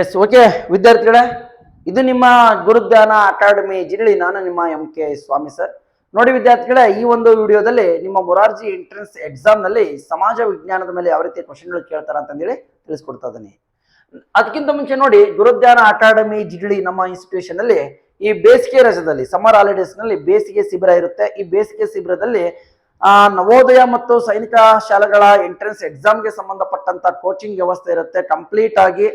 Yes okay ವಿದ್ಯಾರ್ಥಿಗಳೇ, ಇದು ನಿಮ್ಮ ಗುರುಜ್ಞಾನ ಅಕಾಡೆಮಿ ಜಿರಳಿ. ನಾನು ನಿಮ್ಮ ಎಂ ಕೆ ಸ್ವಾಮಿ ಸರ್ ನೋಡಿ ವಿದ್ಯಾರ್ಥಿಗಳೇ, ಈ ಒಂದು ವಿಡಿಯೋದಲ್ಲಿ ನಿಮ್ಮ ಮೊರಾರ್ಜಿ ಎಂಟ್ರೆನ್ಸ್ ಎಕ್ಸಾಮ್ನಲ್ಲಿ ಸಮಾಜ ವಿಜ್ಞಾನದ ಮೇಲೆ ಯಾವ ರೀತಿ ಕ್ವಶನ್ಗಳು ಕೇಳ್ತಾರ ಅಂತಂದೇಳಿ ತಿಳಿಸ್ಕೊಡ್ತಾ ಇದ್ದೀನಿ. ಅದಕ್ಕಿಂತ ಮುಂಚೆ ನೋಡಿ ಗುರುಜ್ಞಾನ ಅಕಾಡೆಮಿ ಜಿರಳಿ ನಮ್ಮ ಇನ್ಸ್ಟಿಟ್ಯೂಷನ್ ಅಲ್ಲಿ ಈ ಬೇಸಿಗೆ ರಜದಲ್ಲಿ ಸಮರ್ ಹಾಲಿಡೇಸ್ನಲ್ಲಿ ಬೇಸಿಗೆ ಶಿಬಿರ ಇರುತ್ತೆ. ಈ ಬೇಸಿಗೆ ಶಿಬಿರದಲ್ಲಿ, ಆ, ನವೋದಯ ಮತ್ತು ಸೈನಿಕ ಶಾಲೆಗಳ ಎಂಟ್ರೆನ್ಸ್ ಎಕ್ಸಾಮ್ಗೆ ಸಂಬಂಧಪಟ್ಟಂತ ಕೋಚಿಂಗ್ ವ್ಯವಸ್ಥೆ ಇರುತ್ತೆ. ಕಂಪ್ಲೀಟ್ ಆಗಿ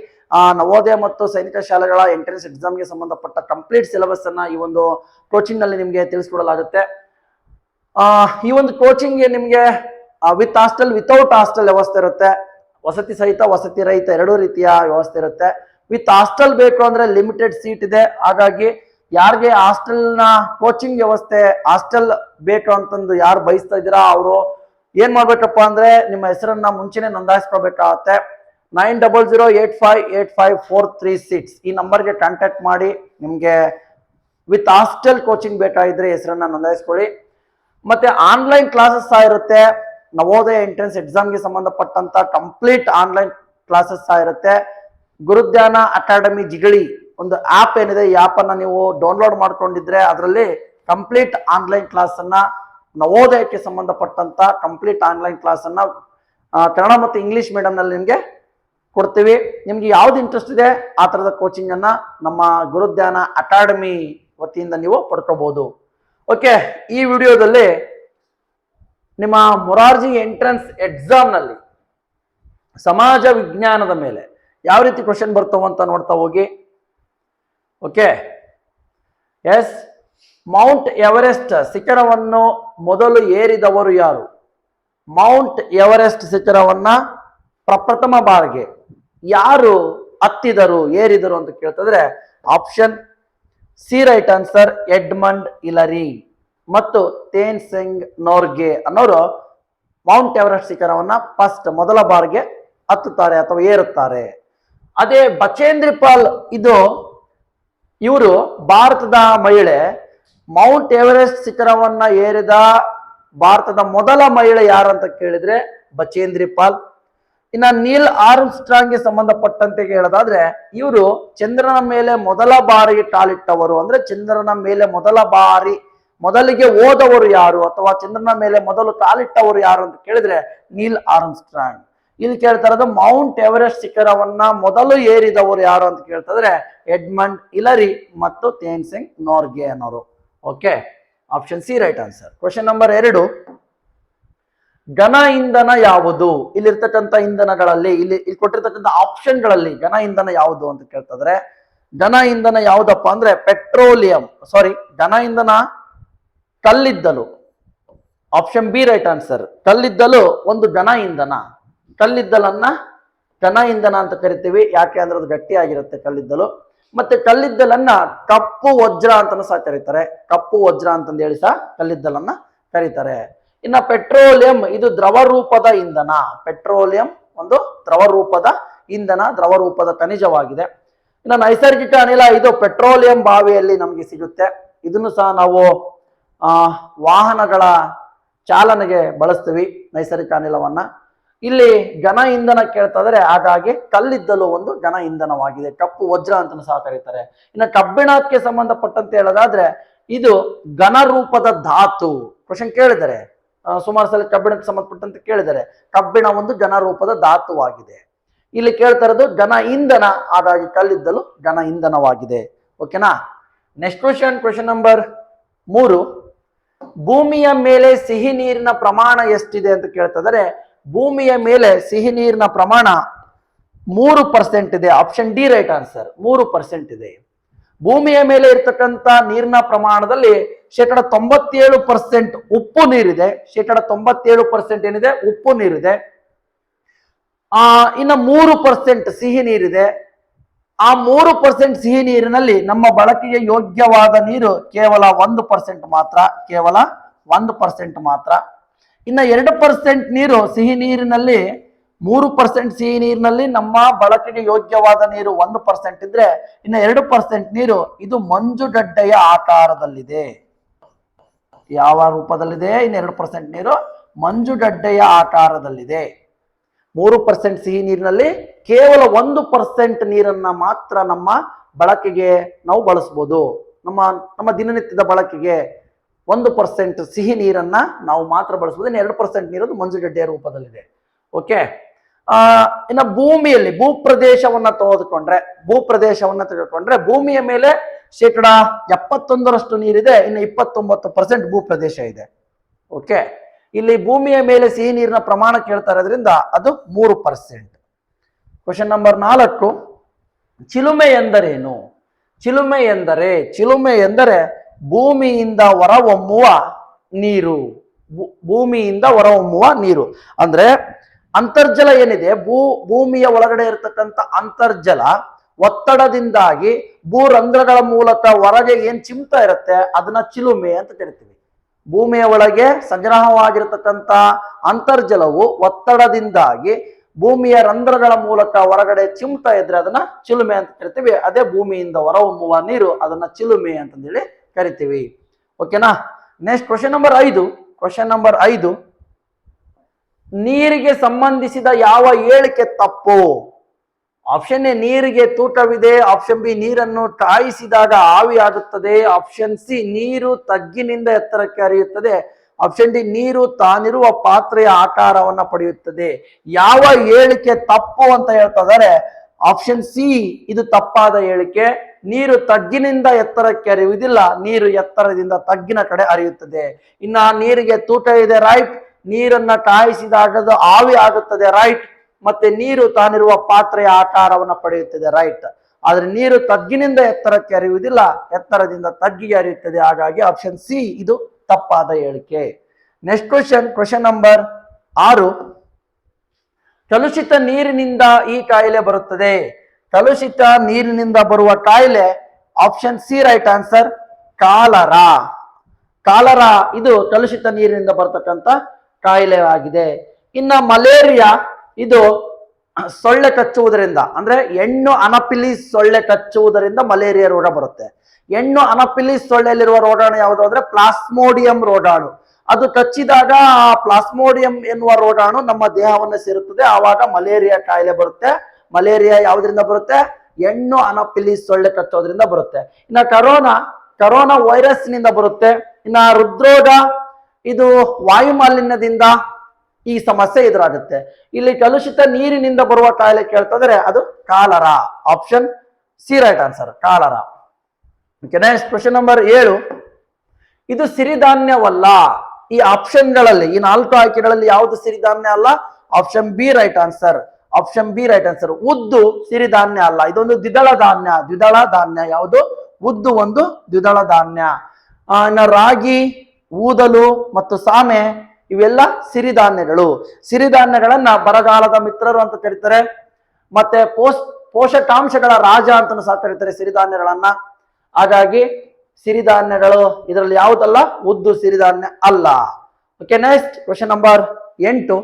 ನವೋದಯ ಮತ್ತು ಸೈನಿಕ ಶಾಲೆಗಳ ಎಂಟ್ರೆನ್ಸ್ ಎಕ್ಸಾಮ್ಗೆ ಸಂಬಂಧಪಟ್ಟ ಕಂಪ್ಲೀಟ್ ಸಿಲೆಬಸ್ ಅನ್ನ ಈ ಒಂದು ಕೋಚಿಂಗ್ನಲ್ಲಿ ನಿಮಗೆ ತಿಳಿಸ್ಕೊಡಲಾಗುತ್ತೆ. ಈ ಒಂದು ಕೋಚಿಂಗ್ಗೆ ನಿಮಗೆ ವಿತ್ ಹಾಸ್ಟೆಲ್ ವಿತೌಟ್ ಹಾಸ್ಟೆಲ್ ವ್ಯವಸ್ಥೆ ಇರುತ್ತೆ. ವಸತಿ ಸಹಿತ, ವಸತಿ ರಹಿತ ಎರಡೂ ರೀತಿಯ ವ್ಯವಸ್ಥೆ ಇರುತ್ತೆ. ವಿತ್ ಹಾಸ್ಟೆಲ್ ಬೇಕು ಅಂದ್ರೆ ಲಿಮಿಟೆಡ್ ಸೀಟ್ ಇದೆ. ಹಾಗಾಗಿ ಯಾರಿಗೆ ಹಾಸ್ಟೆಲ್ನ ಕೋಚಿಂಗ್ ವ್ಯವಸ್ಥೆ ಹಾಸ್ಟೆಲ್ ಬೇಕು ಅಂತಂದು ಯಾರು ಬಯಸ್ತಾ ಇದ್ದೀರಾ, ಅವರು ಏನ್ ಮಾಡ್ಬೇಕಪ್ಪ ಅಂದ್ರೆ ನಿಮ್ಮ ಹೆಸರನ್ನ ಮುಂಚೆನೆ ನೋಂದಾಯಿಸ್ಕೋಬೇಕಾಗತ್ತೆ. Nine double zero eight five eight five four three six. ಈ ನಂಬರ್ಗೆ ಕಾಂಟ್ಯಾಕ್ಟ್ ಮಾಡಿ ನಿಮಗೆ ವಿತ್ ಹಾಸ್ಟೆಲ್ ಕೋಚಿಂಗ್ ಬೇಕಾಗಿದ್ರೆ ಹೆಸರನ್ನ ನೋಂದಾಯಿಸ್ಕೊಳ್ಳಿ. ಮತ್ತೆ ಆನ್ಲೈನ್ ಕ್ಲಾಸಸ್ ಸಹ ಇರುತ್ತೆ. ನವೋದಯ ಎಂಟ್ರೆನ್ಸ್ ಎಕ್ಸಾಮ್ಗೆ ಸಂಬಂಧಪಟ್ಟಂತ ಕಂಪ್ಲೀಟ್ ಆನ್ಲೈನ್ ಕ್ಲಾಸಸ್ ಸಹ ಇರುತ್ತೆ. ಗುರುಧ್ಯಾನ ಅಕಾಡೆಮಿ ಜಿಗಳಿ ಒಂದು ಆಪ್ ಏನಿದೆ ಈ ಆಪ್ ಅನ್ನ ನೀವು ಡೌನ್ಲೋಡ್ ಮಾಡ್ಕೊಂಡಿದ್ರೆ ಅದರಲ್ಲಿ ಕಂಪ್ಲೀಟ್ ಆನ್ಲೈನ್ ಕ್ಲಾಸ್ ಅನ್ನ ನವೋದಯಕ್ಕೆ ಸಂಬಂಧಪಟ್ಟಂತ ಕಂಪ್ಲೀಟ್ ಆನ್ಲೈನ್ ಕ್ಲಾಸ್ ಅನ್ನ ಆ, ಕನ್ನಡ ಮತ್ತು ಇಂಗ್ಲಿಷ್ ಮೀಡಿಯಂ ನಿಮಗೆ ನಿಮ್ಗೆ ಕೊಡ್ತೀವಿ. ನಿಮ್ಗೆ ಯಾವ್ದು ಇಂಟ್ರೆಸ್ಟ್ ಇದೆ, ಆ ತರದ ಕೋಚಿಂಗ್ ಅನ್ನ ನಮ್ಮ ಗುರುಧ್ಯಾನ ಅಕಾಡೆಮಿ ವತಿಯಿಂದ ನೀವು ಪಡ್ಕೋಬಹುದು ಓಕೆ ಈ ವಿಡಿಯೋದಲ್ಲಿ ನಿಮ್ಮ ಮೊರಾರ್ಜಿ ಎಂಟ್ರೆನ್ಸ್ ಎಕ್ಸಾಮ್ನಲ್ಲಿ ಸಮಾಜ ವಿಜ್ಞಾನದ ಮೇಲೆ ಯಾವ ರೀತಿ ಕ್ವಶನ್ ಬರ್ತಾವ ಅಂತ ನೋಡ್ತಾ ಹೋಗಿ. ಓಕೆ ಎಸ್ ಮೌಂಟ್ ಎವರೆಸ್ಟ್ ಶಿಖರವನ್ನು ಮೊದಲು ಏರಿದವರು ಯಾರು? ಮೌಂಟ್ ಎವರೆಸ್ಟ್ ಶಿಖರವನ್ನ ಪ್ರಪ್ರಥಮ ಬಾರಿಗೆ ಯಾರು ಹತ್ತಿದರು ಏರಿದರು ಅಂತ ಕೇಳ್ತಿದ್ರೆ option C right answer Edmund Hillary ಮತ್ತು ತೇನ್ ಸಿಂಗ್ ನೋರ್ಗೆ ಅನ್ನೋರು ಮೌಂಟ್ ಎವರೆಸ್ಟ್ ಶಿಖರವನ್ನ ಫಸ್ಟ್, ಮೊದಲ ಬಾರಿಗೆ ಹತ್ತುತ್ತಾರೆ ಅಥವಾ ಏರುತ್ತಾರೆ. ಅದೇ ಬಚೇಂದ್ರಿಪಾಲ್ ಇದು ಇವರು ಭಾರತದ ಮಹಿಳೆ. ಮೌಂಟ್ ಎವರೆಸ್ಟ್ ಶಿಖರವನ್ನ ಏರಿದ ಭಾರತದ ಮೊದಲ ಮಹಿಳೆ ಯಾರಂತ ಕೇಳಿದ್ರೆ ಬಚೇಂದ್ರಿ ಪಾಲ್. ಇನ್ನ ನೀಲ್ ಆರ್ಮ್ ಸ್ಟ್ರಾಂಗ್ಗೆ ಸಂಬಂಧಪಟ್ಟಂತೆ ಹೇಳೋದಾದ್ರೆ, ಇವರು ಚಂದ್ರನ ಮೇಲೆ ಮೊದಲ ಬಾರಿಗೆ ಕಾಲಿಟ್ಟವರು ಅಂದ್ರೆ ಚಂದ್ರನ ಮೇಲೆ ಮೊದಲ ಬಾರಿ ಮೊದಲಿಗೆ ಓದವರು ಯಾರು? ಅಥವಾ ಚಂದ್ರನ ಮೇಲೆ ಮೊದಲು ಕಾಲಿಟ್ಟವರು ಯಾರು ಅಂತ ಕೇಳಿದ್ರೆ, ನೀಲ್ ಆರ್ಮ್ ಸ್ಟ್ರಾಂಗ್ ಇಲ್ಲಿ ಕೇಳ್ತಾ ಇರೋದು ಮೌಂಟ್ ಎವರೆಸ್ಟ್ ಶಿಖರವನ್ನ ಮೊದಲು ಏರಿದವರು ಯಾರು ಅಂತ ಕೇಳ್ತಿದ್ರೆ ಎಡ್ಮಂಡ್ ಇಲರಿ ಮತ್ತು ತೇನ್ ಸಿಂಗ್ ನೋರ್ಗೆ ಅನ್ನೋರು. Okay? Option C right answer. Question number ಎರಡು. ಘನ ಇಂಧನ ಯಾವುದು? ಇಲ್ಲಿರ್ತಕ್ಕಂಥ ಇಂಧನಗಳಲ್ಲಿ, ಇಲ್ಲಿ ಇಲ್ಲಿ ಕೊಟ್ಟಿರ್ತಕ್ಕಂಥ ಆಪ್ಷನ್ಗಳಲ್ಲಿ ಘನ ಇಂಧನ ಯಾವುದು ಅಂತ ಕೇಳ್ತಿದ್ರೆ ಘನ ಇಂಧನ ಯಾವುದಪ್ಪ ಅಂದ್ರೆ ಪೆಟ್ರೋಲಿಯಂ ಸಾರಿ ಘನ ಇಂಧನ ಕಲ್ಲಿದ್ದಲು. ಆಪ್ಷನ್ ಬಿ ರೈಟ್ ಆನ್ಸರ್ ಕಲ್ಲಿದ್ದಲು ಒಂದು ಘನ ಇಂಧನ. ಕಲ್ಲಿದ್ದಲನ್ನ ಘನ ಇಂಧನ ಅಂತ ಕರಿತೀವಿ. ಯಾಕೆ ಅಂದ್ರೆ ಅದು ಗಟ್ಟಿಯಾಗಿರುತ್ತೆ ಕಲ್ಲಿದ್ದಲು. ಮತ್ತೆ ಕಲ್ಲಿದ್ದಲನ್ನ ಕಪ್ಪು ವಜ್ರ ಅಂತಾನು ಸಹ ಕರೀತಾರೆ. ಕಪ್ಪು ವಜ್ರ ಅಂತಂದು ಹೇಳಿ ಸಹ ಕಲ್ಲಿದ್ದಲನ್ನ ಕರೀತಾರೆ. ಇನ್ನ ಪೆಟ್ರೋಲಿಯಂ, ಇದು ದ್ರವ ರೂಪದ ಇಂಧನ. ಪೆಟ್ರೋಲಿಯಂ ಒಂದು ದ್ರವ ರೂಪದ ಇಂಧನ ದ್ರವ ರೂಪದ ಖನಿಜವಾಗಿದೆ. ಇನ್ನು ನೈಸರ್ಗಿಕ ಅನಿಲ, ಇದು ಪೆಟ್ರೋಲಿಯಂ ಬಾವಿಯಲ್ಲಿ ನಮಗೆ ಸಿಗುತ್ತೆ. ಇದನ್ನು ಸಹ ನಾವು ವಾಹನಗಳ ಚಾಲನೆಗೆ ಬಳಸ್ತೀವಿ ನೈಸರ್ಗಿಕ ಅನಿಲವನ್ನ. ಇಲ್ಲಿ ಘನ ಇಂಧನ ಕೇಳ್ತಾ ಇದ್ರೆ, ಹಾಗಾಗಿ ಕಲ್ಲಿದ್ದಲು ಒಂದು ಘನ ಇಂಧನವಾಗಿದೆ. ಕಪ್ಪು ವಜ್ರ ಅಂತ ಸಹ ಕರೀತಾರೆ. ಇನ್ನು ಕಬ್ಬಿಣಕ್ಕೆ ಸಂಬಂಧಪಟ್ಟಂತೆ ಹೇಳೋದಾದ್ರೆ, ಇದು ಘನ ರೂಪದ ಧಾತು. ಕ್ವಶನ್ ಕೇಳಿದರೆ ಸುಮಾರು ಸಲ ಕಬ್ಬಿಣಕ್ಕೆ ಸಂಬಂಧಪಟ್ಟಂತೆ ಕೇಳಿದರೆ ಕಬ್ಬಿಣ ಒಂದು ಘನ ರೂಪದ ಧಾತುವಾಗಿದೆ. ಇಲ್ಲಿ ಕೇಳ್ತಾ ಇರೋದು ಘನ ಇಂಧನ ಹಾಗಾಗಿ ಕಲ್ಲಿದ್ದಲು ಘನ ಇಂಧನವಾಗಿದೆ. ಓಕೆನಾ ನೆಕ್ಸ್ಟ್ ಕ್ವಶನ್ ಕ್ವಶನ್ ನಂಬರ್ ಮೂರು. ಭೂಮಿಯ ಮೇಲೆ ಸಿಹಿ ನೀರಿನ ಪ್ರಮಾಣ ಎಷ್ಟಿದೆ ಅಂತ ಕೇಳ್ತಿದ್ದಾರೆ ಭೂಮಿಯ ಮೇಲೆ ಸಿಹಿ ನೀರಿನ ಪ್ರಮಾಣ ಮೂರು ಪರ್ಸೆಂಟ್ ಇದೆ. ಆಪ್ಷನ್ ಡಿ ರೈಟ್ ಆನ್ಸರ್ ಮೂರು ಪರ್ಸೆಂಟ್ ಇದೆ. ಭೂಮಿಯ ಮೇಲೆ ಇರ್ತಕ್ಕಂಥ ನೀರಿನ ಪ್ರಮಾಣದಲ್ಲಿ ಶೇಕಡ ತೊಂಬತ್ತೇಳು ಪರ್ಸೆಂಟ್ ಉಪ್ಪು ನೀರಿದೆ. ಶೇಕಡ ತೊಂಬತ್ತೇಳು ಪರ್ಸೆಂಟ್ ಏನಿದೆ? ಉಪ್ಪು ನೀರಿದೆ. ಆ, ಇನ್ನು ಮೂರು ಪರ್ಸೆಂಟ್ ಸಿಹಿ ನೀರಿದೆ. ಆ ಮೂರು ಪರ್ಸೆಂಟ್ ಸಿಹಿ ನೀರಿನಲ್ಲಿ ನಮ್ಮ ಬಳಕೆಗೆ ಯೋಗ್ಯವಾದ ನೀರು ಕೇವಲ ಒಂದು ಪರ್ಸೆಂಟ್ ಮಾತ್ರ, ಕೇವಲ ಒಂದು ಪರ್ಸೆಂಟ್ ಮಾತ್ರ. ಇನ್ನು ಎರಡು ಪರ್ಸೆಂಟ್ ನೀರು ಸಿಹಿ ನೀರಿನಲ್ಲಿ ಮೂರು ಪರ್ಸೆಂಟ್ ಸಿಹಿ ನೀರಿನಲ್ಲಿ ನಮ್ಮ ಬಳಕೆಗೆ ಯೋಗ್ಯವಾದ ನೀರು ಒಂದು ಪರ್ಸೆಂಟ್ ಇದ್ರೆ ಇನ್ನು ಎರಡು ಪರ್ಸೆಂಟ್ ನೀರು ಇದು ಮಂಜುಗಡ್ಡೆಯ ಆಕಾರದಲ್ಲಿದೆ. ಯಾವ ರೂಪದಲ್ಲಿದೆ? ಇನ್ನು ಎರಡು ಪರ್ಸೆಂಟ್ ನೀರು ಮಂಜುಗಡ್ಡೆಯ ಆಕಾರದಲ್ಲಿದೆ. ಮೂರು ಪರ್ಸೆಂಟ್ ಸಿಹಿ ನೀರಿನಲ್ಲಿ ಕೇವಲ ಒಂದು ಪರ್ಸೆಂಟ್ ನೀರನ್ನ ಮಾತ್ರ ನಮ್ಮ ಬಳಕೆಗೆ ನಾವು ಬಳಸ್ಬೋದು. ನಮ್ಮ ನಮ್ಮ ದಿನನಿತ್ಯದ ಬಳಕೆಗೆ ಒಂದು ಪರ್ಸೆಂಟ್ ಸಿಹಿ ನೀರನ್ನ ನಾವು ಮಾತ್ರ ಬಳಸ್ಬೋದು. ಇನ್ನು ಎರಡು ಪರ್ಸೆಂಟ್ ನೀರದು ಮಂಜುಗಡ್ಡೆಯ ರೂಪದಲ್ಲಿದೆ. ಓಕೆ ಆ, ಇನ್ನು ಭೂಮಿಯಲ್ಲಿ, ಭೂಪ್ರದೇಶವನ್ನ ತೆಗೆದುಕೊಂಡ್ರೆ ಭೂಪ್ರದೇಶವನ್ನ ತೆಗೆದುಕೊಂಡ್ರೆ ಭೂಮಿಯ ಮೇಲೆ ಶೇಕಡ ಎಪ್ಪತ್ತೊಂದರಷ್ಟು ನೀರಿದೆ, ಇನ್ನು ಇಪ್ಪತ್ತೊಂಬತ್ತು ಪರ್ಸೆಂಟ್ ಭೂಪ್ರದೇಶ ಇದೆ. ಓಕೆ ಇಲ್ಲಿ ಭೂಮಿಯ ಮೇಲೆ ಸಿಹಿ ನೀರಿನ ಪ್ರಮಾಣ ಕೇಳ್ತಾ ಇರೋದ್ರಿಂದ ಅದು ಮೂರು ಪರ್ಸೆಂಟ್ ಕ್ವಶನ್ ನಂಬರ್ ನಾಲ್ಕು, ಚಿಲುಮೆ ಎಂದರೇನು? ಚಿಲುಮೆ ಎಂದರೆ ಚಿಲುಮೆ ಎಂದರೆ ಭೂಮಿಯಿಂದ ಹೊರಹೊಮ್ಮುವ ನೀರು. ಭೂ- ಭೂಮಿಯಿಂದ ಹೊರಹೊಮ್ಮುವ ನೀರು. ಅಂದ್ರೆ ಅಂತರ್ಜಲ ಏನಿದೆ? ಭೂ, ಭೂಮಿಯ ಒಳಗಡೆ ಇರತಕ್ಕಂಥ ಅಂತರ್ಜಲ ಒತ್ತಡದಿಂದಾಗಿ ಭೂರಂಧ್ರಗಳ ಮೂಲಕ ಹೊರಗೆ ಏನ್ ಚಿಮ್ತಾ ಇರುತ್ತೆ? ಅದನ್ನ ಚಿಲುಮೆ ಅಂತ ಕರಿತೀವಿ. ಭೂಮಿಯ ಒಳಗೆ ಸಂಗ್ರಹವಾಗಿರತಕ್ಕಂತ ಅಂತರ್ಜಲವು ಒತ್ತಡದಿಂದಾಗಿ ಭೂಮಿಯ ರಂಧ್ರಗಳ ಮೂಲಕ ಹೊರಗಡೆ ಚಿಮ್ತಾ ಇದ್ರೆ ಅದನ್ನ ಚಿಲುಮೆ ಅಂತ ಕರಿತೀವಿ. ಅದೇ ಭೂಮಿಯಿಂದ ಹೊರಹೊಮ್ಮುವ ನೀರು ಅದನ್ನ ಚಿಲುಮೆ ಅಂತಂದೇಳಿ ಕರಿತೀವಿ. ಓಕೆನಾ ನೆಕ್ಸ್ಟ್ ಕ್ವಶನ್ ನಂಬರ್ ಐದು. ಕ್ವಶನ್ ನಂಬರ್ ಐದು. ನೀರಿಗೆ ಸಂಬಂಧಿಸಿದ ಯಾವ ಹೇಳಿಕೆ ತಪ್ಪು? ಆಪ್ಷನ್ ಎ ನೀರಿಗೆ ತೂಟವಿದೆ ಆಪ್ಷನ್ ಬಿ ನೀರನ್ನು ಕಾಯಿಸಿದಾಗ ಆವಿ ಆಗುತ್ತದೆ ಆಪ್ಷನ್ ಸಿ ನೀರು ತಗ್ಗಿನಿಂದ ಎತ್ತರಕ್ಕೆ ಹರಿಯುತ್ತದೆ ಆಪ್ಷನ್ ಡಿ ನೀರು ತಾನಿರುವ ಪಾತ್ರೆಯ ಆಕಾರವನ್ನು ಪಡೆಯುತ್ತದೆ. ಯಾವ ಹೇಳಿಕೆ ತಪ್ಪು ಅಂತ ಹೇಳ್ತಾ ಇದಾರೆ ಆಪ್ಷನ್ ಸಿ ಇದು ತಪ್ಪಾದ ಹೇಳಿಕೆ ನೀರು ತಗ್ಗಿನಿಂದ ಎತ್ತರಕ್ಕೆ ಹರಿಯುವುದಿಲ್ಲ, ನೀರು ಎತ್ತರದಿಂದ ತಗ್ಗಿನ ಕಡೆ ಹರಿಯುತ್ತದೆ. ಇನ್ನ ನೀರಿಗೆ ತೂಟ ಇದೆ ರೈಟ್ ನೀರನ್ನ ಕಾಯಿಸಿದಾಗ ಅದು ಆವಿ ಆಗುತ್ತದೆ ರೈಟ್ ಮತ್ತೆ ನೀರು ತಾನಿರುವ ಪಾತ್ರೆಯ ಆಕಾರವನ್ನು ಪಡೆಯುತ್ತದೆ ರೈಟ್ ಆದ್ರೆ ನೀರು ತಗ್ಗಿನಿಂದ ಎತ್ತರಕ್ಕೆ ಹರಿಯುವುದಿಲ್ಲ, ಎತ್ತರದಿಂದ ತಗ್ಗಿಗೆ ಹರಿಯುತ್ತದೆ. ಹಾಗಾಗಿ ಆಪ್ಷನ್ ಸಿ ಇದು ತಪ್ಪಾದ ಹೇಳಿಕೆ. ನೆಕ್ಸ್ಟ್ ಕ್ವಶನ್ ಕ್ವಶನ್ ನಂಬರ್ ಆರು. ಕಲುಷಿತ ನೀರಿನಿಂದ ಈ ಕಾಯಿಲೆ ಬರುತ್ತದೆ. ಕಲುಷಿತ ನೀರಿನಿಂದ ಬರುವ ಕಾಯಿಲೆ option C right answer cholera. Cholera, ಇದು ಕಲುಷಿತ ನೀರಿನಿಂದ ಬರ್ತಕ್ಕಂಥ ಕಾಯಿಲೆ ಆಗಿದೆ. ಇನ್ನ ಮಲೇರಿಯಾ, ಇದು ಸೊಳ್ಳೆ ಕಚ್ಚುವುದರಿಂದ, ಅಂದ್ರೆ ಹೆಣ್ಣು ಅನಪಿಲಿ ಸೊಳ್ಳೆ ಕಚ್ಚುವುದರಿಂದ ಮಲೇರಿಯಾ ರೋಗ ಬರುತ್ತೆ. ಹೆಣ್ಣು ಅನಪಿಲಿ ಸೊಳ್ಳೆಯಲ್ಲಿರುವ ರೋಗಾಣು ಯಾವುದು ಅಂದ್ರೆ ಪ್ಲಾಸ್ಮೋಡಿಯಂ ರೋಗಾಣು. ಅದು ಕಚ್ಚಿದಾಗ ಆ ಪ್ಲಾಸ್ಮೋಡಿಯಂ ಎನ್ನುವ ರೋಗಾಣು ನಮ್ಮ ದೇಹವನ್ನು ಸೇರುತ್ತದೆ. ಆವಾಗ ಮಲೇರಿಯಾ ಕಾಯಿಲೆ ಬರುತ್ತೆ. ಮಲೇರಿಯಾ ಯಾವುದರಿಂದ ಬರುತ್ತೆ? ಹೆಣ್ಣು ಅನಪಿಲಿ ಸೊಳ್ಳೆ ಕಚ್ಚೋದ್ರಿಂದ ಬರುತ್ತೆ. ಇನ್ನ ಕರೋನಾ ಕರೋನಾ ವೈರಸ್ನಿಂದ ಬರುತ್ತೆ. ಇನ್ನ ಹೃದ್ರೋಗ ಇದು ವಾಯು ಮಾಲಿನ್ಯದಿಂದ ಈ ಸಮಸ್ಯೆ ಎದುರಾಗುತ್ತೆ. ಇಲ್ಲಿ ಕಲುಷಿತ ನೀರಿನಿಂದ ಬರುವ ಕಾಯಿಲೆ ಕೇಳ್ತಂದ್ರೆ ಅದು cholera. Option C right answer cholera. Next question number ಏಳು. ಇದು ಸಿರಿಧಾನ್ಯವಲ್ಲ. ಈ ಆಪ್ಷನ್ಗಳಲ್ಲಿ ಈ ನಾಲ್ಕು ಆಯ್ಕೆಗಳಲ್ಲಿ ಯಾವುದು ಸಿರಿಧಾನ್ಯ ಅಲ್ಲ? Option B right answer option B right answer ಉದ್ದು ಸಿರಿಧಾನ್ಯ ಅಲ್ಲ. ಇದೊಂದು ದ್ವಿದಳ ಧಾನ್ಯ. ದ್ವಿದಳ ಧಾನ್ಯ ಯಾವುದು? ಉದ್ದು ಒಂದು ದ್ವಿದಳ ಧಾನ್ಯ. ರಾಗಿ ಊದಲು ಮತ್ತು ಸಾಮೆ ಇವೆಲ್ಲ ಸಿರಿಧಾನ್ಯಗಳು. ಸಿರಿಧಾನ್ಯಗಳನ್ನ ಬರಗಾಲದ ಮಿತ್ರರು ಅಂತ ಕರೀತಾರೆ. ಮತ್ತೆ ಪೋಷ್, ಪೋಷಕಾಂಶಗಳ ರಾಜ ಅಂತಲೂ ಸಹ ಕರೀತಾರೆ ಸಿರಿಧಾನ್ಯಗಳನ್ನ. ಹಾಗಾಗಿ ಸಿರಿಧಾನ್ಯಗಳು ಇದರಲ್ಲಿ ಯಾವುದಲ್ಲ? ಉದ್ದು ಸಿರಿಧಾನ್ಯ ಅಲ್ಲ. ಓಕೆ ನೆಕ್ಸ್ಟ್ ಕ್ವಶನ್ ನಂಬರ್ ಎಂಟು.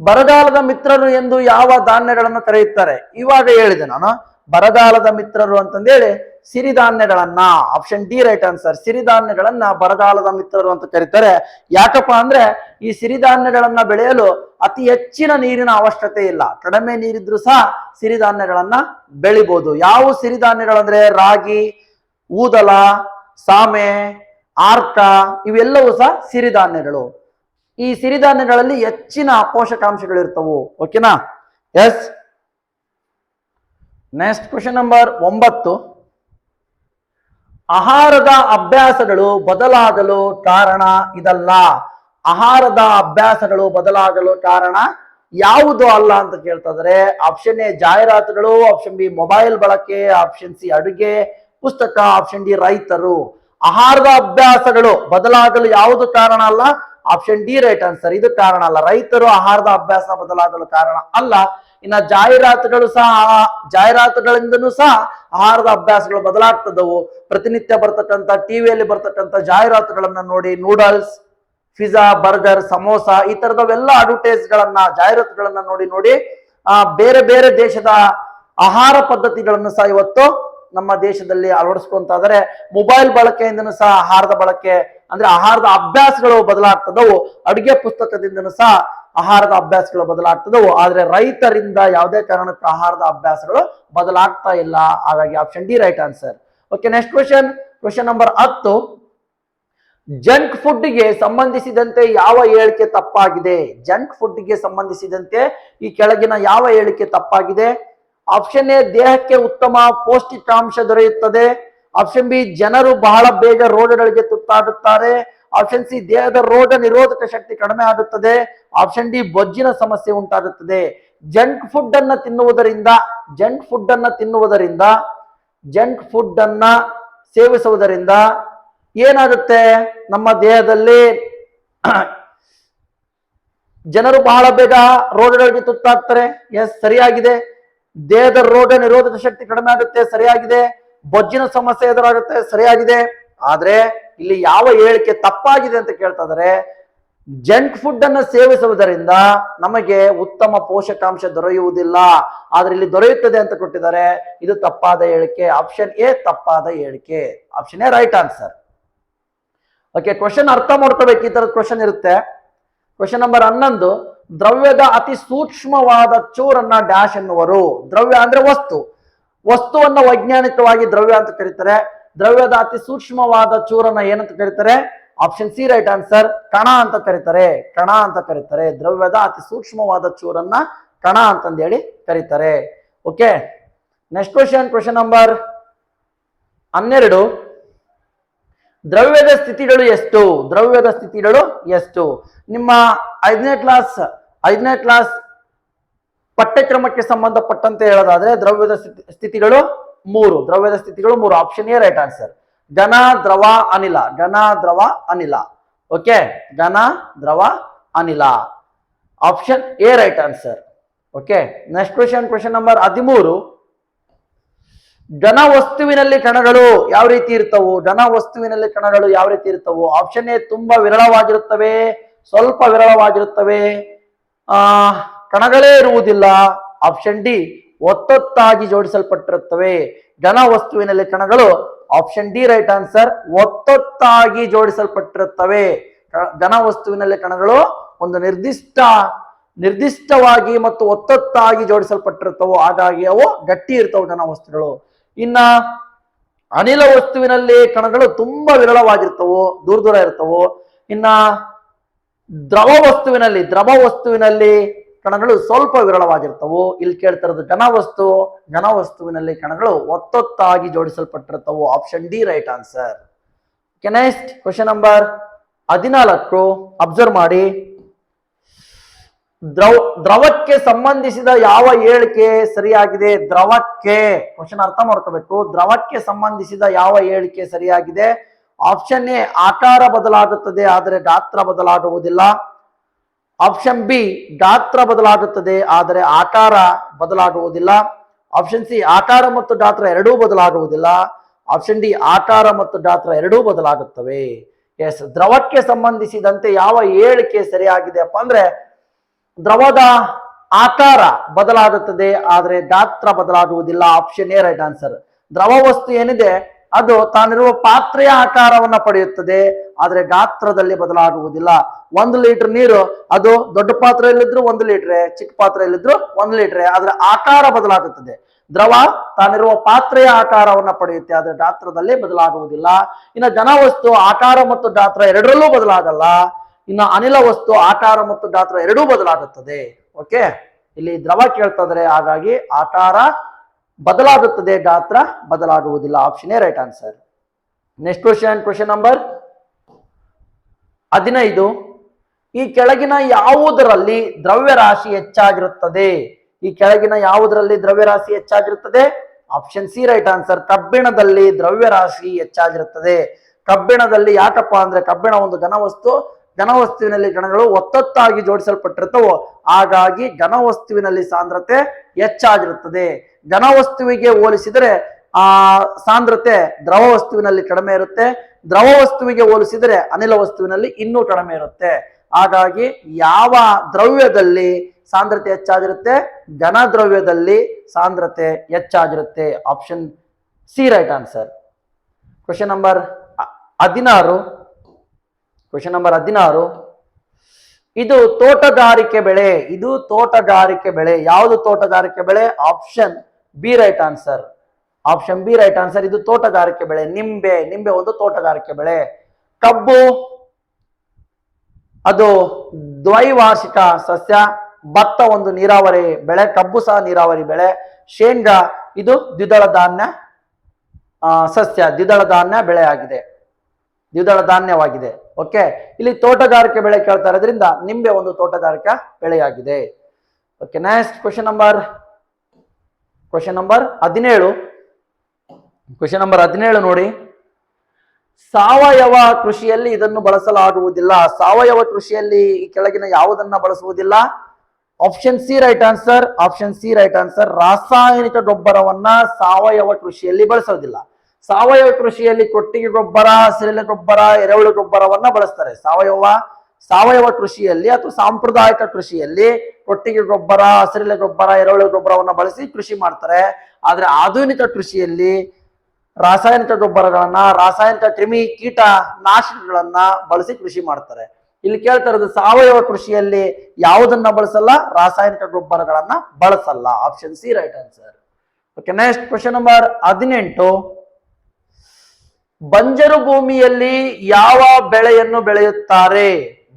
ಬರಗಾಲದ ಮಿತ್ರರು ಎಂದು ಯಾವ ಧಾನ್ಯಗಳನ್ನು ಕರೆಯುತ್ತಾರೆ? ಇವಾಗ ಹೇಳಿದೆ ನಾನು. ಬರಗಾಲದ ಮಿತ್ರರು ಅಂತಂದೇಳಿ ಸಿರಿಧಾನ್ಯಗಳನ್ನ ಆಪ್ಷನ್ ಡಿ ರೈಟ್ ಆನ್ಸರ್ ಸಿರಿಧಾನ್ಯಗಳನ್ನ ಬರಗಾಲದ ಮಿತ್ರರು ಅಂತ ಕರೀತಾರೆ. ಯಾಕಪ್ಪ ಅಂದ್ರೆ ಈ ಸಿರಿಧಾನ್ಯಗಳನ್ನ ಬೆಳೆಯಲು ಅತಿ ಹೆಚ್ಚಿನ ನೀರಿನ ಅವಶ್ಯಕತೆ ಇಲ್ಲ. ಕಡಿಮೆ ನೀರಿದ್ರು ಸಹ ಸಿರಿಧಾನ್ಯಗಳನ್ನ ಬೆಳಿಬಹುದು ಯಾವ ಸಿರಿಧಾನ್ಯಗಳಂದ್ರೆ ರಾಗಿ, ಊದಲ, ಸಾಮೆ, ಆರ್ಕ, ಇವೆಲ್ಲವೂ ಸಹ ಸಿರಿಧಾನ್ಯಗಳು. ಈ ಸಿರಿಧಾನ್ಯಗಳಲ್ಲಿ ಹೆಚ್ಚಿನ ಪೋಷಕಾಂಶಗಳು ಇರ್ತವು. ಓಕೆನಾ ಎಸ್ ನೆಕ್ಸ್ಟ್ ಕ್ವಶನ್ ನಂಬರ್ ಒಂಬತ್ತು. ಆಹಾರದ ಅಭ್ಯಾಸಗಳು ಬದಲಾಗಲು ಕಾರಣ ಇದಲ್ಲ. ಆಹಾರದ ಅಭ್ಯಾಸಗಳು ಬದಲಾಗಲು ಕಾರಣ ಯಾವುದು ಅಲ್ಲ ಅಂತ ಕೇಳ್ತಾದ್ರೆ ಆಪ್ಷನ್ ಎ ಜಾಹೀರಾತುಗಳು ಆಪ್ಷನ್ ಬಿ ಮೊಬೈಲ್ ಬಳಕೆ ಆಪ್ಷನ್ ಸಿ ಅಡುಗೆ, ಪುಸ್ತಕ ಆಪ್ಷನ್ ಡಿ ರೈತರು. ಆಹಾರದ ಅಭ್ಯಾಸಗಳು ಬದಲಾಗಲು ಯಾವುದು ಕಾರಣ ಅಲ್ಲ? ಆಪ್ಷನ್ ಡಿ ರೈಟ್ ಆನ್ಸರ್ ಇದು ಕಾರಣ ಅಲ್ಲ. ರೈತರು ಆಹಾರದ ಅಭ್ಯಾಸ ಬದಲಾಗಲು ಕಾರಣ ಅಲ್ಲ. ಇನ್ನ ಜಾಹೀರಾತುಗಳು ಸಹ, ಜಾಹೀರಾತುಗಳಿಂದನೂ ಸಹ ಆಹಾರದ ಅಭ್ಯಾಸಗಳು ಬದಲಾಗ್ತದವು. ಪ್ರತಿನಿತ್ಯ ಬರ್ತಕ್ಕಂಥ ಟಿವಿಯಲ್ಲಿ ಬರ್ತಕ್ಕಂಥ ಜಾಹೀರಾತುಗಳನ್ನ ನೋಡಿ ನೂಡಲ್ಸ್ ಪಿಜ್ಜಾ ಬರ್ಗರ್ ಸಮೋಸ ಈ ತರದವೆಲ್ಲ ಅಡ್ವರ್ಟೈಸ್ ಗಳನ್ನ, ಜಾಹೀರಾತುಗಳನ್ನ ನೋಡಿ ನೋಡಿ, ಆ, ಬೇರೆ ಬೇರೆ ದೇಶದ ಆಹಾರ ಪದ್ಧತಿಗಳನ್ನು ಸಹ ಇವತ್ತು ನಮ್ಮ ದೇಶದಲ್ಲಿ ಅಳವಡಿಸ್ಕೊಂತಾದರೆ ಮೊಬೈಲ್ ಬಳಕೆಯಿಂದನೂ ಸಹ ಆಹಾರದ ಬಳಕೆ ಅಂದ್ರೆ ಆಹಾರದ ಅಭ್ಯಾಸಗಳು ಬದಲಾಗ್ತದವು. ಅಡುಗೆ ಪುಸ್ತಕದಿಂದನೂ ಸಹ ಆಹಾರದ ಅಭ್ಯಾಸಗಳು ಬದಲಾಗ್ತದವು. ಆದ್ರೆ ರೈತರಿಂದ ಯಾವುದೇ ಕಾರಣಕ್ಕೂ ಆಹಾರದ ಅಭ್ಯಾಸಗಳು ಬದಲಾಗ್ತಾ ಇಲ್ಲ. ಹಾಗಾಗಿ option D right answer okay next question question number ಹತ್ತು. ಜಂಕ್ ಫುಡ್ಗೆ ಸಂಬಂಧಿಸಿದಂತೆ ಯಾವ ಹೇಳಿಕೆ ತಪ್ಪಾಗಿದೆ? ಜಂಕ್ ಫುಡ್ಗೆ ಸಂಬಂಧಿಸಿದಂತೆ ಈ ಕೆಳಗಿನ ಯಾವ ಹೇಳಿಕೆ ತಪ್ಪಾಗಿದೆ? ಆಪ್ಷನ್ ಎ, ದೇಹಕ್ಕೆ ಉತ್ತಮ ಪೌಷ್ಟಿಕಾಂಶ ದೊರೆಯುತ್ತದೆ. ಆಪ್ಷನ್ ಬಿ ಜನರು ಬಹಳ ಬೇಗ ರೋಗಗಳಿಗೆ ತುತ್ತಾಗುತ್ತಾರೆ. ಆಪ್ಷನ್ ಸಿ ದೇಹದ ರೋಗ ನಿರೋಧಕ ಶಕ್ತಿ ಕಡಿಮೆ ಆಗುತ್ತದೆ. ಆಪ್ಷನ್ ಡಿ ಬೊಜ್ಜಿನ ಸಮಸ್ಯೆ ಉಂಟಾಗುತ್ತದೆ. ಜಂಕ್ ಫುಡ್ ಅನ್ನ ತಿನ್ನುವುದರಿಂದ ಜಂಕ್ ಫುಡ್ ಅನ್ನ ತಿನ್ನುವುದರಿಂದ ಜಂಕ್ ಫುಡ್ ಅನ್ನ ಸೇವಿಸುವುದರಿಂದ ಏನಾಗುತ್ತೆ? ನಮ್ಮ ದೇಹದಲ್ಲಿ ಜನರು ಬಹಳ ಬೇಗ ರೋಗಗಳಿಗೆ ತುತ್ತಾಗ್ತಾರೆ. ಎಸ್ ಸರಿಯಾಗಿದೆ. ದೇಹದ ರೋಗ ನಿರೋಧಕ ಶಕ್ತಿ ಕಡಿಮೆ ಆಗುತ್ತೆ. ಸರಿಯಾಗಿದೆ. ಬೊಜ್ಜಿನ ಸಮಸ್ಯೆ ಎದುರಾಗುತ್ತೆ, ಸರಿಯಾಗಿದೆ. ಆದ್ರೆ ಇಲ್ಲಿ ಯಾವ ಹೇಳಿಕೆ ತಪ್ಪಾಗಿದೆ ಅಂತ ಕೇಳ್ತಾ ಇದಾರೆ ಜಂಕ್ ಫುಡ್ ಅನ್ನ ಸೇವಿಸುವುದರಿಂದ ನಮಗೆ ಉತ್ತಮ ಪೋಷಕಾಂಶ ದೊರೆಯುವುದಿಲ್ಲ. ಆದ್ರೆ ಇಲ್ಲಿ ದೊರೆಯುತ್ತದೆ ಅಂತ ಕೊಟ್ಟಿದ್ದಾರೆ, ಇದು ತಪ್ಪಾದ ಹೇಳಿಕೆ. ಆಪ್ಷನ್ ಎ, ತಪ್ಪಾದ ಹೇಳಿಕೆ. Option A, right answer. Okay, question ಅರ್ಥ ಮಾಡ್ಕೋಬೇಕು, ಈ ತರದ ಕ್ವಶನ್ ಇರುತ್ತೆ. ಕ್ವಶನ್ ನಂಬರ್ ಹನ್ನೊಂದು, ದ್ರವ್ಯದ ಅತಿ ಸೂಕ್ಷ್ಮವಾದ ಚೂರನ್ನ ಡ್ಯಾಶ್ ಎನ್ನುವರು. ದ್ರವ್ಯ ಅಂದ್ರೆ ವಸ್ತು. ವಸ್ತುವನ್ನ ವೈಜ್ಞಾನಿಕವಾಗಿ ದ್ರವ್ಯ ಅಂತ ಕರೀತಾರೆ. ದ್ರವ್ಯದ ಅತಿ ಸೂಕ್ಷ್ಮವಾದ ಚೂರನ್ನ ಏನಂತ ಕರೀತಾರೆ? ಆಪ್ಷನ್ ಸಿ ರೈಟ್ ಆನ್ಸರ್ ಕಣ ಅಂತ ಕರೀತಾರೆ. ಕಣ ಅಂತ ಕರೀತಾರೆ. ದ್ರವ್ಯದ ಅತಿ ಸೂಕ್ಷ್ಮವಾದ ಚೂರನ್ನ ಕಣ ಅಂತಂದೇಳಿ ಕರೀತಾರೆ. Okay next question question number ಹನ್ನೆರಡು. ದ್ರವ್ಯದ ಸ್ಥಿತಿಗಳು ಎಷ್ಟು? ದ್ರವ್ಯದ ಸ್ಥಿತಿಗಳು ಎಷ್ಟು? ನಿಮ್ಮ ಐದನೇ ಕ್ಲಾಸ್ ಐದನೇ ಕ್ಲಾಸ್ ಪಠ್ಯಕ್ರಮಕ್ಕೆ ಸಂಬಂಧಪಟ್ಟಂತೆ ಹೇಳೋದಾದ್ರೆ ದ್ರವ್ಯದ ಸ್ಥಿತಿ ಸ್ಥಿತಿಗಳು ಮೂರು. ದ್ರವ್ಯದ ಸ್ಥಿತಿಗಳು ಮೂರು. ಆಪ್ಷನ್ ಎ ರೈಟ್ ಆನ್ಸರ್ ಘನ, ದ್ರವ, ಅನಿಲ. ಘನ, ದ್ರವ, ಅನಿಲ. ಓಕೆ ಘನ, ದ್ರವ, ಅನಿಲ. Option A right answer okay next question question number ಹದಿಮೂರು. ಘನ ವಸ್ತುವಿನಲ್ಲಿ ಕಣಗಳು ಯಾವ ರೀತಿ ಇರ್ತವು? ಘನ ವಸ್ತುವಿನಲ್ಲಿ ಕಣಗಳು ಯಾವ ರೀತಿ ಇರ್ತವು? ಆಪ್ಷನ್ ಎ ತುಂಬಾ ವಿರಳವಾಗಿರುತ್ತವೆ. ಸ್ವಲ್ಪ ವಿರಳವಾಗಿರುತ್ತವೆ. ಆ ಕಣಗಳೇ ಇರುವುದಿಲ್ಲ. ಆಪ್ಷನ್ ಡಿ ಒತ್ತೊತ್ತಾಗಿ ಜೋಡಿಸಲ್ಪಟ್ಟಿರುತ್ತವೆ. ಘನ ವಸ್ತುವಿನಲ್ಲಿ ಕಣಗಳು. ಆಪ್ಷನ್ ಡಿ ರೈಟ್ ಆನ್ಸರ್ ಒತ್ತೊತ್ತಾಗಿ ಜೋಡಿಸಲ್ಪಟ್ಟಿರುತ್ತವೆ. ಘನ ವಸ್ತುವಿನಲ್ಲಿ ಕಣಗಳು ಒಂದು ನಿರ್ದಿಷ್ಟ, ನಿರ್ದಿಷ್ಟವಾಗಿ ಮತ್ತು ಒತ್ತೊತ್ತಾಗಿ ಜೋಡಿಸಲ್ಪಟ್ಟಿರುತ್ತವೆ. ಹಾಗಾಗಿ ಅವು ಗಟ್ಟಿ ಇರ್ತವೆ ಘನ ವಸ್ತುಗಳು. ಇನ್ನ ಅನಿಲ ವಸ್ತುವಿನಲ್ಲಿ ಕಣಗಳು ತುಂಬಾ ವಿರಳವಾಗಿರ್ತವು, ದೂರ ದೂರ ಇರ್ತವು. ಇನ್ನ ದ್ರವ ವಸ್ತುವಿನಲ್ಲಿ ದ್ರವ ವಸ್ತುವಿನಲ್ಲಿ ಕಣಗಳು ಸ್ವಲ್ಪ ವಿರಳವಾಗಿರ್ತವು. ಇಲ್ಲಿ ಕೇಳ್ತಿರೋದು ಘನ ವಸ್ತು, ಘನ ವಸ್ತುವಿನಲ್ಲಿ ಕಣಗಳು ಒತ್ತೊತ್ತಾಗಿ ಜೋಡಿಸಲ್ಪಟ್ಟಿರ್ತವು. Option D right answer next question number ಹದಿನಾಲ್ಕು. ಅಬ್ಸರ್ವ್ ಮಾಡಿ. ದ್ರವ, ದ್ರವಕ್ಕೆ ಸಂಬಂಧಿಸಿದ ಯಾವ ಹೇಳಿಕೆ ಸರಿಯಾಗಿದೆ? ದ್ರವಕ್ಕೆ. ಕ್ವಶನ್ ಅರ್ಥ ಮಾಡ್ಕೋಬೇಕು. ದ್ರವಕ್ಕೆ ಸಂಬಂಧಿಸಿದ ಯಾವ ಹೇಳಿಕೆ ಸರಿಯಾಗಿದೆ? ಆಪ್ಷನ್ ಎ ಆಕಾರ ಬದಲಾಗುತ್ತದೆ, ಆದರೆ ಗಾತ್ರ ಬದಲಾಗುವುದಿಲ್ಲ. ಆಪ್ಷನ್ ಬಿ ಗಾತ್ರ ಬದಲಾಗುತ್ತದೆ, ಆದರೆ ಆಕಾರ ಬದಲಾಗುವುದಿಲ್ಲ. ಆಪ್ಷನ್ ಸಿ ಆಕಾರ ಮತ್ತು ಗಾತ್ರ ಎರಡೂ ಬದಲಾಗುವುದಿಲ್ಲ. ಆಪ್ಷನ್ ಡಿ ಆಕಾರ ಮತ್ತು ಗಾತ್ರ ಎರಡೂ ಬದಲಾಗುತ್ತವೆ. ಎಸ್ ದ್ರವಕ್ಕೆ ಸಂಬಂಧಿಸಿದಂತೆ ಯಾವ ಹೇಳಿಕೆ ಸರಿಯಾಗಿದೆ ಅಪ್ಪ ಅಂದ್ರೆ, ದ್ರವದ ಆಕಾರ ಬದಲಾಗುತ್ತದೆ, ಆದರೆ ಗಾತ್ರ ಬದಲಾಗುವುದಿಲ್ಲ. ಆಪ್ಷನ್ ಎ ರೈಟ್ ಆನ್ಸರ್ ದ್ರವ ವಸ್ತು ಏನಿದೆ? ಅದು ತಾನಿರುವ ಪಾತ್ರೆಯ ಆಕಾರವನ್ನ ಪಡೆಯುತ್ತದೆ, ಆದರೆ ಗಾತ್ರದಲ್ಲಿ ಬದಲಾಗುವುದಿಲ್ಲ. ಒಂದು ಲೀಟರ್ ನೀರು, ಅದು ದೊಡ್ಡ ಪಾತ್ರೆಯಲ್ಲಿದ್ರು ಒಂದು ಲೀಟ್ರೆ, ಚಿಕ್ಕ ಪಾತ್ರೆಯಲ್ಲಿದ್ರು ಒಂದು ಲೀಟ್ರೆ ಅದರ ಆಕಾರ ಬದಲಾಗುತ್ತದೆ. ದ್ರವ ತಾನಿರುವ ಪಾತ್ರೆಯ ಆಕಾರವನ್ನ ಪಡೆಯುತ್ತೆ, ಆದರೆ ಗಾತ್ರದಲ್ಲಿ ಬದಲಾಗುವುದಿಲ್ಲ. ಇನ್ನು ಘನವಸ್ತು ಆಕಾರ ಮತ್ತು ಗಾತ್ರ ಎರಡರಲ್ಲೂ ಬದಲಾಗಲ್ಲ. ಇನ್ನು ಅನಿಲ ವಸ್ತು, ಆಕಾರ ಮತ್ತು ಗಾತ್ರ ಎರಡೂ ಬದಲಾಗುತ್ತದೆ. ಓಕೆ? ಇಲ್ಲಿ ದ್ರವ ಕೇಳ್ತದ್ರೆ ಹಾಗಾಗಿ ಆಕಾರ ಬದಲಾಗುತ್ತದೆ ಗಾತ್ರ, ಬದಲಾಗುವುದಿಲ್ಲ. Option A right answer next question question number ಹದಿನೈದು. ಈ ಕೆಳಗಿನ ಯಾವುದರಲ್ಲಿ ದ್ರವ್ಯರಾಶಿ ಹೆಚ್ಚಾಗಿರುತ್ತದೆ? ಈ ಕೆಳಗಿನ ಯಾವುದರಲ್ಲಿ ದ್ರವ್ಯರಾಶಿ ಹೆಚ್ಚಾಗಿರುತ್ತದೆ? ಆಪ್ಷನ್ ಸಿ ರೈಟ್ ಆನ್ಸರ್ ಕಬ್ಬಿಣದಲ್ಲಿ ದ್ರವ್ಯರಾಶಿ ಹೆಚ್ಚಾಗಿರುತ್ತದೆ. ಕಬ್ಬಿಣದಲ್ಲಿ ಯಾಕಪ್ಪ ಅಂದ್ರೆ ಕಬ್ಬಿಣ ಒಂದು ಘನವಸ್ತು, ಘನವಸ್ತುವಿನಲ್ಲಿ ಗಣಗಳು ಒತ್ತೊತ್ತಾಗಿ ಜೋಡಿಸಲ್ಪಟ್ಟಿರ್ತವೋ ಹಾಗಾಗಿ ಘನವಸ್ತುವಿನಲ್ಲಿ ಸಾಂದ್ರತೆ ಹೆಚ್ಚಾಗಿರುತ್ತದೆ. ಘನವಸ್ತುವಿಗೆ ಹೋಲಿಸಿದರೆ ಆ ಸಾಂದ್ರತೆ ದ್ರವ ವಸ್ತುವಿನಲ್ಲಿ ಕಡಿಮೆ ಇರುತ್ತೆ. ದ್ರವ ವಸ್ತುವಿಗೆ ಹೋಲಿಸಿದರೆ ಅನಿಲ ವಸ್ತುವಿನಲ್ಲಿ ಇನ್ನೂ ಕಡಿಮೆ ಇರುತ್ತೆ. ಹಾಗಾಗಿ ಯಾವ ದ್ರವ್ಯದಲ್ಲಿ ಸಾಂದ್ರತೆ ಹೆಚ್ಚಾಗಿರುತ್ತೆ? ಘನ ದ್ರವ್ಯದಲ್ಲಿ ಸಾಂದ್ರತೆ ಹೆಚ್ಚಾಗಿರುತ್ತೆ. Option C right answer question number ಹದಿನಾರು. ಕ್ವಶನ್ ನಂಬರ್ ಹದಿನಾರು. ಇದು ತೋಟಗಾರಿಕೆ ಬೆಳೆ. ಇದು ತೋಟಗಾರಿಕೆ ಬೆಳೆ. ಯಾವುದು ತೋಟಗಾರಿಕೆ ಬೆಳೆ? Option B right answer. Option B right answer, ಇದು ತೋಟಗಾರಿಕೆ ಬೆಳೆ, ನಿಂಬೆ ನಿಂಬೆ ಒಂದು ತೋಟಗಾರಿಕೆ ಬೆಳೆ. ಕಬ್ಬು, ಅದು ದ್ವೈವಾರ್ಷಿಕ ಸಸ್ಯ, ಭತ್ತ ಒಂದು ನೀರಾವರಿ ಬೆಳೆ, ಕಬ್ಬು ಸಹ ನೀರಾವರಿ ಬೆಳೆ. ಶೇಂಗಾ, ಇದು ದ್ವಿದಳ ಧಾನ್ಯ ಸಸ್ಯ, ದ್ವಿದಳ ಧಾನ್ಯ ಬೆಳೆ ಆಗಿದೆ ದ್ವಿದಳ ಧಾನ್ಯವಾಗಿದೆ. ಓಕೆ, ಇಲ್ಲಿ ತೋಟಗಾರಿಕೆ ಬೆಳೆ ಕೇಳ್ತಾ ಇರೋದ್ರಿಂದ ನಿಂಬೆ ಒಂದು ತೋಟಗಾರಿಕಾ ಬೆಳೆಯಾಗಿದೆ. Okay next question number question number ಹದಿನೇಳು. ಕ್ವಶನ್ ನಂಬರ್ ಹದಿನೇಳು ನೋಡಿ. ಸಾವಯವ ಕೃಷಿಯಲ್ಲಿ ಇದನ್ನು ಬಳಸಲಾಗುವುದಿಲ್ಲ. ಸಾವಯವ ಕೃಷಿಯಲ್ಲಿ ಕೆಳಗಿನ ಯಾವುದನ್ನ ಬಳಸುವುದಿಲ್ಲ? Option C right answer option C right answer ರಾಸಾಯನಿಕ ಗೊಬ್ಬರವನ್ನ ಸಾವಯವ ಕೃಷಿಯಲ್ಲಿ ಬಳಸೋದಿಲ್ಲ. ಸಾವಯವ ಕೃಷಿಯಲ್ಲಿ ಕೊಟ್ಟಿಗೆ ಗೊಬ್ಬರ ಹಸಿರಿನ ಗೊಬ್ಬರ, ಎರೆಹುಳು ಗೊಬ್ಬರವನ್ನ ಬಳಸ್ತಾರೆ. ಸಾವಯವ ಸಾವಯವ ಕೃಷಿಯಲ್ಲಿ ಅಥವಾ ಸಾಂಪ್ರದಾಯಿಕ ಕೃಷಿಯಲ್ಲಿ ಕೊಟ್ಟಿಗೆ ಗೊಬ್ಬರ, ಹಸಿರೆಲೆ ಗೊಬ್ಬರ, ಎರೆಹುಳ ಗೊಬ್ಬರವನ್ನು ಬಳಸಿ ಕೃಷಿ ಮಾಡ್ತಾರೆ. ಆದರೆ ಆಧುನಿಕ ಕೃಷಿಯಲ್ಲಿ ರಾಸಾಯನಿಕ ಗೊಬ್ಬರಗಳನ್ನ, ರಾಸಾಯನಿಕ ಕ್ರಿಮಿ ಕೀಟ ನಾಶಕಗಳನ್ನ ಬಳಸಿ ಕೃಷಿ ಮಾಡ್ತಾರೆ. ಇಲ್ಲಿ ಕೇಳ್ತಾ ಇರೋದು ಸಾವಯವ ಕೃಷಿಯಲ್ಲಿ ಯಾವುದನ್ನ ಬಳಸಲ್ಲ, ರಾಸಾಯನಿಕ ಗೊಬ್ಬರಗಳನ್ನ ಬಳಸಲ್ಲ. Option C right answer okay next question number ಹದಿನೆಂಟು. ಬಂಜರು ಭೂಮಿಯಲ್ಲಿ ಯಾವ ಬೆಳೆಯನ್ನು ಬೆಳೆಯುತ್ತಾರೆ?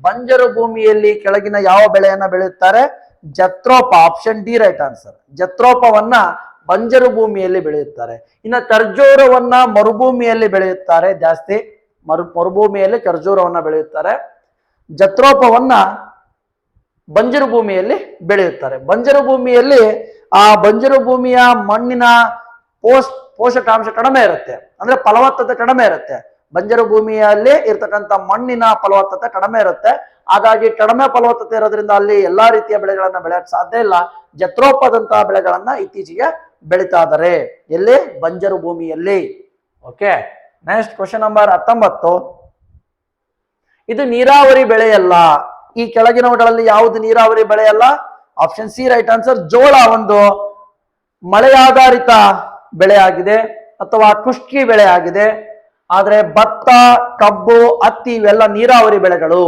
ಬಂಜರು ಭೂಮಿಯಲ್ಲಿ ಕೆಳಗಿನ ಯಾವ ಬೆಳೆಯನ್ನ ಬೆಳೆಯುತ್ತಾರೆ? Jatropha option D right answer ಜತ್ರೋಪವನ್ನ ಬಂಜರು ಭೂಮಿಯಲ್ಲಿ ಬೆಳೆಯುತ್ತಾರೆ. ಇನ್ನು ಖರ್ಜೂರವನ್ನ ಮರುಭೂಮಿಯಲ್ಲಿ ಬೆಳೆಯುತ್ತಾರೆ. ಜಾಸ್ತಿ ಮರು, ಮರುಭೂಮಿಯಲ್ಲಿ ಖರ್ಜೂರವನ್ನ ಬೆಳೆಯುತ್ತಾರೆ. ಜತ್ರೋಪವನ್ನ ಬಂಜರು ಭೂಮಿಯಲ್ಲಿ ಬೆಳೆಯುತ್ತಾರೆ. ಬಂಜರು ಭೂಮಿಯಲ್ಲಿ ಆ ಬಂಜರು ಭೂಮಿಯ ಮಣ್ಣಿನ ಪೋಷ್, ಪೋಷಕಾಂಶ ಕಡಿಮೆ ಇರುತ್ತೆ. ಅಂದ್ರೆ ಫಲವತ್ತತೆ ಕಡಿಮೆ ಇರುತ್ತೆ. ಬಂಜರು ಭೂಮಿಯಲ್ಲಿ ಇರ್ತಕ್ಕಂಥ ಮಣ್ಣಿನ ಫಲವತ್ತತೆ ಕಡಿಮೆ ಇರುತ್ತೆ. ಹಾಗಾಗಿ ಕಡಿಮೆ ಫಲವತ್ತತೆ ಇರೋದ್ರಿಂದ ಅಲ್ಲಿ ಎಲ್ಲಾ ರೀತಿಯ ಬೆಳೆಗಳನ್ನ ಬೆಳೆಯಕ್ಕೆ ಸಾಧ್ಯ ಇಲ್ಲ. ಜತ್ರೋಪದಂತಹ ಬೆಳೆಗಳನ್ನ ಇತ್ತೀಚೆಗೆ ಬೆಳೀತಾ ಇದ್ದಾರೆ ಎಲ್ಲಿ? ಬಂಜರು ಭೂಮಿಯಲ್ಲಿ. ಓಕೆ. ನೆಕ್ಸ್ಟ್ ಕ್ವಶನ್ ನಂಬರ್ ಹತ್ತೊಂಬತ್ತು. ಇದು ನೀರಾವರಿ ಬೆಳೆಯಲ್ಲ. ಈ ಕೆಳಗಿನವುಗಳಲ್ಲಿ ಯಾವುದು ನೀರಾವರಿ ಬೆಳೆಯಲ್ಲ? ಆಪ್ಷನ್ ಸಿ ರೈಟ್ ಆನ್ಸರ್ ಜೋಳ ಒಂದು ಮಳೆಯಾಧಾರಿತ ಬೆಳೆಯಾಗಿದೆ ಅಥವಾ ಕುಷ್ಕಿ ಬೆಳೆ ಆಗಿದೆ ಆದ್ರೆ ಭತ್ತ, ಕಬ್ಬು, ಹತ್ತಿ ಇವೆಲ್ಲ ನೀರಾವರಿ ಬೆಳೆಗಳು.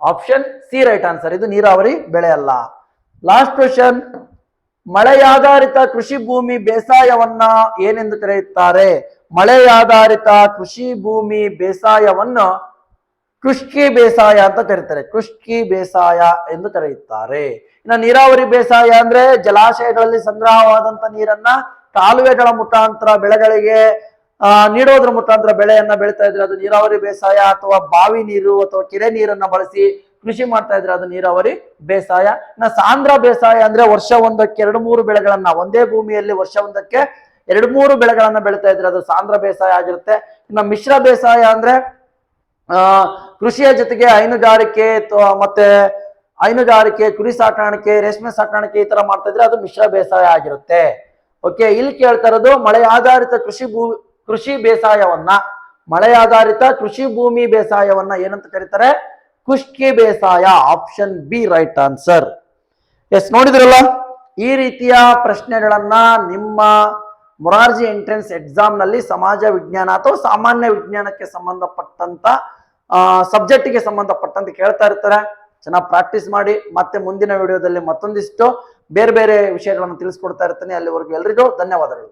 ಆಪ್ಷನ್ ಸಿ ರೈಟ್ ಆನ್ಸರ್ ಇದು ನೀರಾವರಿ ಬೆಳೆ ಅಲ್ಲ ಲಾಸ್ಟ್ ಕ್ವಶನ್ ಮಳೆಯಾಧಾರಿತ ಕೃಷಿ ಭೂಮಿ ಬೇಸಾಯವನ್ನ ಏನೆಂದು ಕರೆಯುತ್ತಾರೆ ಮಳೆಯಾಧಾರಿತ ಕೃಷಿ ಭೂಮಿ ಬೇಸಾಯವನ್ನು ಕೃಷ್ಕಿ ಬೇಸಾಯ ಅಂತ ಕರೀತಾರೆ ಕೃಷ್ಕಿ ಬೇಸಾಯ ಎಂದು ಕರೆಯುತ್ತಾರೆ ಇನ್ನು ನೀರಾವರಿ ಬೇಸಾಯ ಅಂದ್ರೆ ಜಲಾಶಯಗಳಲ್ಲಿ ಸಂಗ್ರಹವಾದಂತ ನೀರನ್ನ ಕಾಲುವೆಗಳ ಮುಖಾಂತರ ಬೆಳೆಗಳಿಗೆ ಆ, ನೀಡೋದ್ರ ಮುಖಾಂತರ ಬೆಳೆಯನ್ನ ಬೆಳೀತಾ ಇದ್ರೆ ಅದು ನೀರಾವರಿ ಬೇಸಾಯ ಅಥವಾ ಬಾವಿ ನೀರು ಅಥವಾ ಕೆರೆ ನೀರನ್ನ ಬಳಸಿ ಕೃಷಿ ಮಾಡ್ತಾ ಇದ್ರೆ ಅದು ನೀರಾವರಿ ಬೇಸಾಯ. ಇನ್ನು ಸಾಂದ್ರ ಬೇಸಾಯ ಅಂದ್ರೆ ವರ್ಷ ಒಂದಕ್ಕೆ ಎರಡು ಮೂರು ಬೆಳೆಗಳನ್ನ, ಒಂದೇ ಭೂಮಿಯಲ್ಲಿ ವರ್ಷ ಒಂದಕ್ಕೆ ಎರಡು ಮೂರು ಬೆಳೆಗಳನ್ನ ಬೆಳೀತಾ ಇದ್ರೆ ಅದು ಸಾಂದ್ರ ಬೇಸಾಯ ಆಗಿರುತ್ತೆ. ಇನ್ನು ಮಿಶ್ರ ಬೇಸಾಯ ಅಂದ್ರೆ, ಆ, ಕೃಷಿಯ ಜೊತೆಗೆ ಹೈನುಗಾರಿಕೆ ಮತ್ತೆ ಹೈನುಗಾರಿಕೆ, ಕುರಿ ಸಾಕಾಣಿಕೆ, ರೇಷ್ಮೆ ಸಾಕಾಣಿಕೆ ಈ ತರ ಮಾಡ್ತಾ ಇದ್ರೆ ಅದು ಮಿಶ್ರ ಬೇಸಾಯ ಆಗಿರುತ್ತೆ. ಓಕೆ ಇಲ್ಲಿ ಕೇಳ್ತಾ ಇರೋದು ಮಳೆ ಆಧಾರಿತ ಕೃಷಿ ಭೂ ಕೃಷಿ ಬೇಸಾಯವನ್ನ, ಮಳೆ ಆಧಾರಿತ ಕೃಷಿ ಭೂಮಿ ಬೇಸಾಯವನ್ನ ಏನಂತ ಕರೀತಾರೆ? ಕುಷ್ಕಿ ಬೇಸಾಯ option B right answer yes ನೋಡಿದ್ರಲ್ಲ? ಈ ರೀತಿಯ ಪ್ರಶ್ನೆಗಳನ್ನ ನಿಮ್ಮ ಮೊರಾರ್ಜಿ ಎಂಟ್ರೆನ್ಸ್ ಎಕ್ಸಾಮ್ನಲ್ಲಿ ಸಮಾಜ ವಿಜ್ಞಾನ ಅಥವಾ ಸಾಮಾನ್ಯ ವಿಜ್ಞಾನಕ್ಕೆ ಸಂಬಂಧಪಟ್ಟಂತ ಸಬ್ಜೆಕ್ಟಿಗೆ ಸಂಬಂಧಪಟ್ಟಂತೆ ಕೇಳ್ತಾ ಇರ್ತಾರೆ. ಚೆನ್ನಾಗಿ ಪ್ರಾಕ್ಟೀಸ್ ಮಾಡಿ, ಮತ್ತೆ ಮುಂದಿನ ವಿಡಿಯೋದಲ್ಲಿ ಮತ್ತೊಂದಿಷ್ಟು ಬೇರೆ ಬೇರೆ ವಿಷಯಗಳನ್ನು ತಿಳಿಸ್ಕೊಡ್ತಾ ಇರ್ತೇನೆ. ಅಲ್ಲಿವರೆಗೂ ಎಲ್ರಿಗೂ ಧನ್ಯವಾದಗಳು.